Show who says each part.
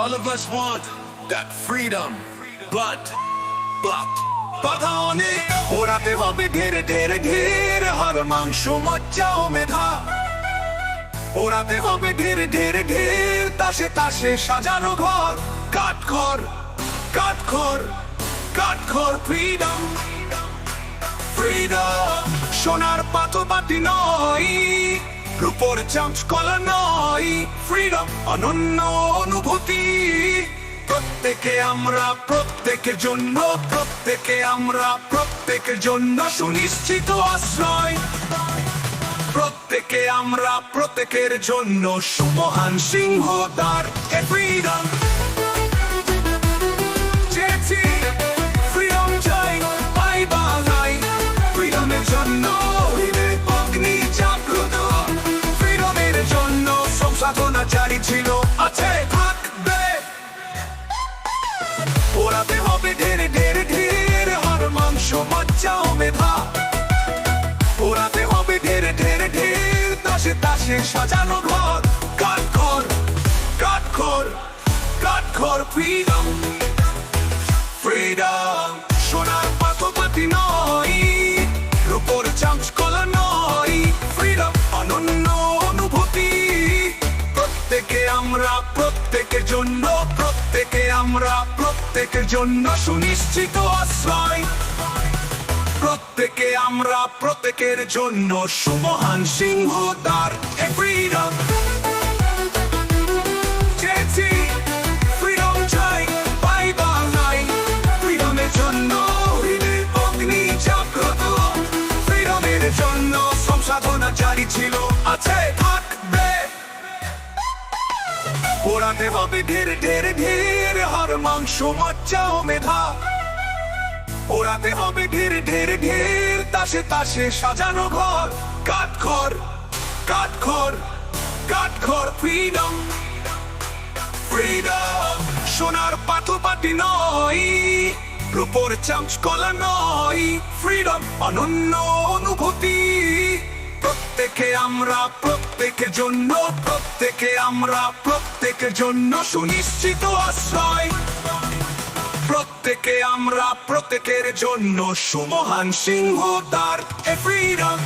Speaker 1: All of us want that freedom, but, but, বাধা অনেক ওরাতে হবে ঢেরে ঢেরে ঢের হার মাংস মজ্জা ও মেধা ওরাতে হবে ঢেরে ঢেরে ঢের তাসে তাসে সাজানো ঘর কাঠ ঘর কাঠ ঘর কাঠ ঘর ফ্রিডম ফ্রিডম সোনার পাতো পাতি নয় রূপর চামচ কলা নয় ফ্রিডম অনন্য অনুভূতি প্রত্যেকে আমরা প্রত্যেকের জন্য প্রত্যেকে আমরা প্রত্যেকের জন্য সুনিশ্চিত আশ্রয় প্রত্যেকে আমরা প্রত্যেকের জন্য সুমহান সিংহ তার ফ্রিডম ওরাতে হবে ঢেরে ঢেরে ঢের, হর মাংস, মজ্জা মেধা। ওরাতে হবে ঢেরে ঢেরে ঢের তাসে দাসে সাজানো ঘর। কাঠ ঘর কাঠ ঘর কাঠ ফ্রিডম ফ্রিডম আমরা প্রত্যেকের জন্য সুনিশ্চিত আশ্রয়। প্রত্যেকে আমরা প্রত্যেকের জন্য সুমহান সিংহ বাংলায় ফ্রিডমের জন্য পোড়াতে হবে ঢের ঢের ঢের, হর মাংস, মজ্জা ও মেধা। ওরাতে হবে তাসে তাসে সাজানো ঘর। কাঠ কাঠ কাঠ ফ্রিডম ফ্রিডম সোনার পাথো পাটি নয়, রূপর চামচ কলা নয় ফ্রিডম অনন্য অনুভূতি। প্রত্যেকে আমরা প্রত্যেকের জন্য, প্রত্যেকে আমরা প্রত্যেকের জন্য সুনিশ্চিত আশ্রয়। প্রত্যেকে আমরা প্রত্যেকের জন্য সুমহান সিংহ তার ফ্রিডম